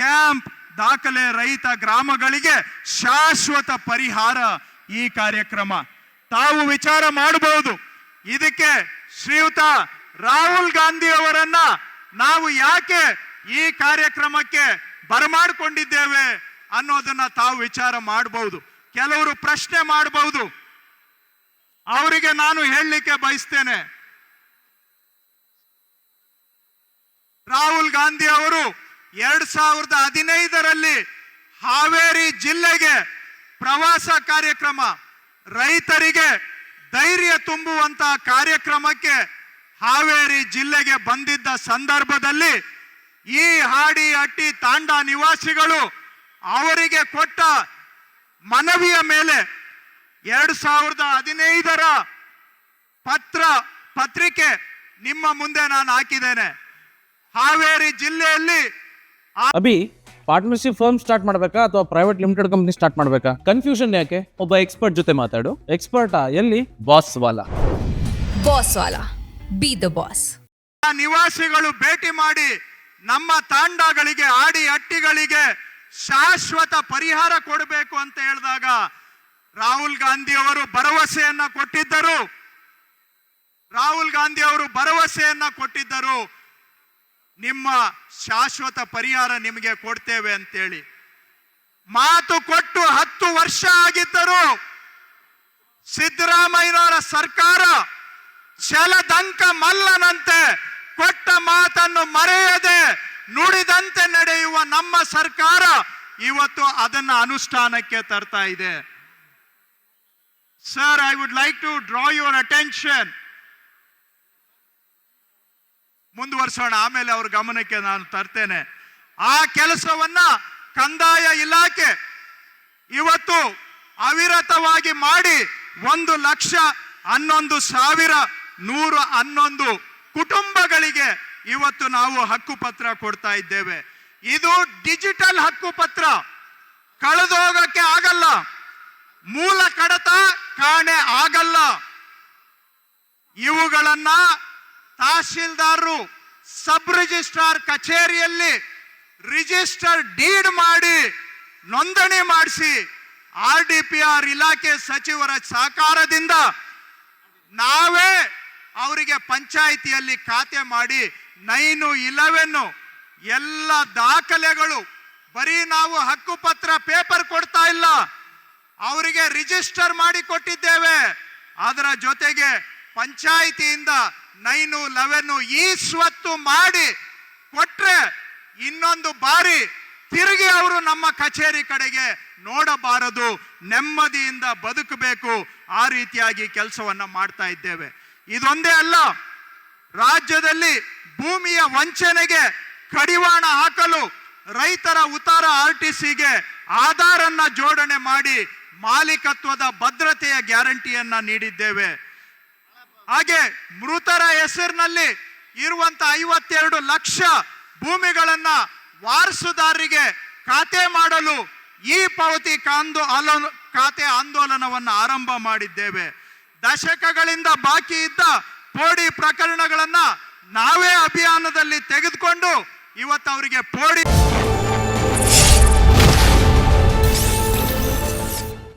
Camp ದಾಖಲೆ ರಹಿತ ಗ್ರಾಮಗಳಿಗೆ ಶಾಶ್ವತ ಪರಿಹಾರ ಈ ಕಾರ್ಯಕ್ರಮ. ತಾವು ವಿಚಾರ ಮಾಡಬಹುದು. ಇದಕ್ಕೆ ಶ್ರೀಯುತ ರಾಹುಲ್ ಗಾಂಧಿ ಅವರನ್ನ ನಾವು ಯಾಕೆ ಈ ಕಾರ್ಯಕ್ರಮಕ್ಕೆ ಬರಮಾಡಿಕೊಂಡಿದ್ದೇವೆ ಅನ್ನೋದನ್ನ ತಾವು ವಿಚಾರ ಮಾಡಬಹುದು. ಕೆಲವರು ಪ್ರಶ್ನೆ ಮಾಡಬಹುದು. ಅವರಿಗೆ ನಾನು ಹೇಳಲಿಕ್ಕೆ ಬಯಸ್ತೇನೆ. ರಾಹುಲ್ ಗಾಂಧಿ ಅವರು ಎರಡ್ ಸಾವಿರದ ಹದಿನೈದರಲ್ಲಿ ಹಾವೇರಿ ಜಿಲ್ಲೆಗೆ ಪ್ರವಾಸ ಕಾರ್ಯಕ್ರಮ, ರೈತರಿಗೆ ಧೈರ್ಯ ತುಂಬುವಂತಹ ಕಾರ್ಯಕ್ರಮಕ್ಕೆ ಹಾವೇರಿ ಜಿಲ್ಲೆಗೆ ಬಂದಿದ್ದ ಸಂದರ್ಭದಲ್ಲಿ ಈ ಹಾಡಿ ಅಟ್ಟಿ ತಾಂಡ ನಿವಾಸಿಗಳು ಅವರಿಗೆ ಕೊಟ್ಟ ಮನವಿಯ ಮೇಲೆ ಎರಡ್ ಸಾವಿರದ ಹದಿನೈದರ ಪತ್ರ, ಪತ್ರಿಕೆ ನಿಮ್ಮ ಮುಂದೆ ನಾನು ಹಾಕಿದ್ದೇನೆ. ಹಾವೇರಿ ಜಿಲ್ಲೆಯಲ್ಲಿ ಅಭಿ ಪಾರ್ಟ್ನರ್ಶಿಪ್ ಫರ್ಮ್ ಸ್ಟಾರ್ಟ್ ಮಾಡ್ಬೇಕಾ ಅಥವಾ ಪ್ರೈವೇಟ್ ಲಿಮಿಟೆಡ್ ಕಂಪ್ನಿ ಸ್ಟಾರ್ಟ್ ಮಾಡ್ಬೇಕಾ? ಕನ್ಫ್ಯೂಷನ್ ಯಾಕೆ? ಒಬ್ಬ ಎಕ್ಸ್ಪರ್ಟ್ ಜೊತೆ ಮಾತಾಡು. ಎಕ್ಸ್ಪರ್ಟಾ ಎಲ್ಲಿ? ಬಾಸ್ ವಾಲಾ. ಬಾಸ್ ವಾಲಾ. ಬಿ ದ ಬಾಸ್ ಆ ನಿವಾಸಿಗಳು ಭೇಟಿ ಮಾಡಿ ನಮ್ಮ ತಾಂಡಗಳಿಗೆ ಆಡಿ ಅಟ್ಟಿಗಳಿಗೆ ಶಾಶ್ವತ ಪರಿಹಾರ ಕೊಡಬೇಕು ಅಂತ ಹೇಳಿದಾಗ ರಾಹುಲ್ ಗಾಂಧಿ ಅವರು ಭರವಸೆಯನ್ನ ಕೊಟ್ಟಿದ್ದರು. ರಾಹುಲ್ ಗಾಂಧಿ ಅವರು ಭರವಸೆಯನ್ನ ಕೊಟ್ಟಿದ್ದರು. ನಿಮ್ಮ ಶಾಶ್ವತ ಪರಿಹಾರ ನಿಮಗೆ ಕೊಡ್ತೇವೆ ಅಂತೇಳಿ. ಮಾತು ಕೊಟ್ಟು ಹತ್ತು ವರ್ಷ ಆಗಿದ್ದರು ಸಿದ್ದರಾಮಯ್ಯನವರ ಸರ್ಕಾರ ಛಲದಂಕ ಮಲ್ಲನಂತೆ ಕೊಟ್ಟ ಮಾತನ್ನು ಮರೆಯದೆ ನುಡಿದಂತೆ ನಡೆಯುವ ನಮ್ಮ ಸರ್ಕಾರ ಇವತ್ತು ಅದನ್ನ ಅನುಷ್ಠಾನಕ್ಕೆ ತರ್ತಾ ಇದೆ. Sir I would like to draw your attention ಮುಂದುವರ್ಸೋಣ, ಆಮೇಲೆ ಅವ್ರ ಗಮನಕ್ಕೆ ನಾನು ತರ್ತೇನೆ. ಆ ಕೆಲಸವನ್ನ ಕಂದಾಯ ಇಲಾಖೆ ಇವತ್ತು ಅವಿರತವಾಗಿ ಮಾಡಿ ಒಂದು ಲಕ್ಷ ಹನ್ನೊಂದು ಸಾವಿರ ನೂರ ಹನ್ನೊಂದು ಕುಟುಂಬಗಳಿಗೆ ಇವತ್ತು ನಾವು ಹಕ್ಕುಪತ್ರ ಕೊಡ್ತಾ ಇದ್ದೇವೆ. ಇದು ಡಿಜಿಟಲ್ ಹಕ್ಕುಪತ್ರ. ಕಳೆದೋಗಕ್ಕೆ ಆಗಲ್ಲ. ಮೂಲ ಕಡತ ಕಾಣೆ ಆಗಲ್ಲ. ಇವುಗಳನ್ನ ತಹಶೀಲ್ದಾರರು ಸಬ್ ರಿಜಿಸ್ಟ್ರಾರ್ ಕಚೇರಿಯಲ್ಲಿ ರಿಜಿಸ್ಟರ್ ಡೀಡ್ ಮಾಡಿ ನೋಂದಣಿ ಮಾಡಿಸಿ ಆರ್ ಡಿ ಪಿ ಆರ್ ಇಲಾಖೆ ಸಚಿವರ ಸಹಕಾರದಿಂದ ನಾವೇ ಅವರಿಗೆ ಪಂಚಾಯಿತಿಯಲ್ಲಿ ಖಾತೆ ಮಾಡಿ ನೈನು ಇಲೆವೆನ್ನು ಎಲ್ಲ ದಾಖಲೆಗಳು ಬರೀ ನಾವು ಹಕ್ಕುಪತ್ರ ಪೇಪರ್ ಕೊಡ್ತಾ ಇಲ್ಲ. ಅವರಿಗೆ ರಿಜಿಸ್ಟರ್ ಮಾಡಿ ಕೊಟ್ಟಿದ್ದೇವೆ. ಅದರ ಜೊತೆಗೆ ಪಂಚಾಯಿತಿಯಿಂದ ನೈನು ಲೆವೆನ್ ಈ ಸ್ವತ್ತು ಮಾಡಿ ಕೊಟ್ರೆ ಇನ್ನೊಂದು ಬಾರಿ ತಿರುಗಿ ಅವರು ನಮ್ಮ ಕಚೇರಿ ಕಡೆಗೆ ನೋಡಬಾರದು, ನೆಮ್ಮದಿಯಿಂದ ಬದುಕಬೇಕು. ಆ ರೀತಿಯಾಗಿ ಕೆಲಸವನ್ನ ಮಾಡ್ತಾ ಇದ್ದೇವೆ. ಇದೊಂದೇ ಅಲ್ಲ, ರಾಜ್ಯದಲ್ಲಿ ಭೂಮಿಯ ವಂಚನೆಗೆ ಕಡಿವಾಣ ಹಾಕಲು ರೈತರ ಉತ್ತರ ಆರ್ ಟಿ ಸಿಗೆ ಆಧಾರನ್ನ ಜೋಡಣೆ ಮಾಡಿ ಮಾಲೀಕತ್ವದ ಭದ್ರತೆಯ ಗ್ಯಾರಂಟಿಯನ್ನ ನೀಡಿದ್ದೇವೆ. ಹಾಗೆ ಮೃತರ ಹೆಸರಿನಲ್ಲಿ ಇರುವಂತ ಐವತ್ತೆರಡು ಲಕ್ಷ ಭೂಮಿಗಳನ್ನ ವಾರಸುದಾರರಿಗೆ ಖಾತೆ ಮಾಡಲು ಈ ಪಾವತಿ ಕಾಂದು ಆಲೋ- ಖಾತೆ ಆಂದೋಲನವನ್ನು ಆರಂಭ ಮಾಡಿದ್ದೇವೆ. ದಶಕಗಳಿಂದ ಬಾಕಿ ಇದ್ದ ಪೋಡಿ ಪ್ರಕರಣಗಳನ್ನ ನಾವೇ ಅಭಿಯಾನದಲ್ಲಿ ತೆಗೆದುಕೊಂಡು ಇವತ್ತು ಅವರಿಗೆ ಪೋಡಿ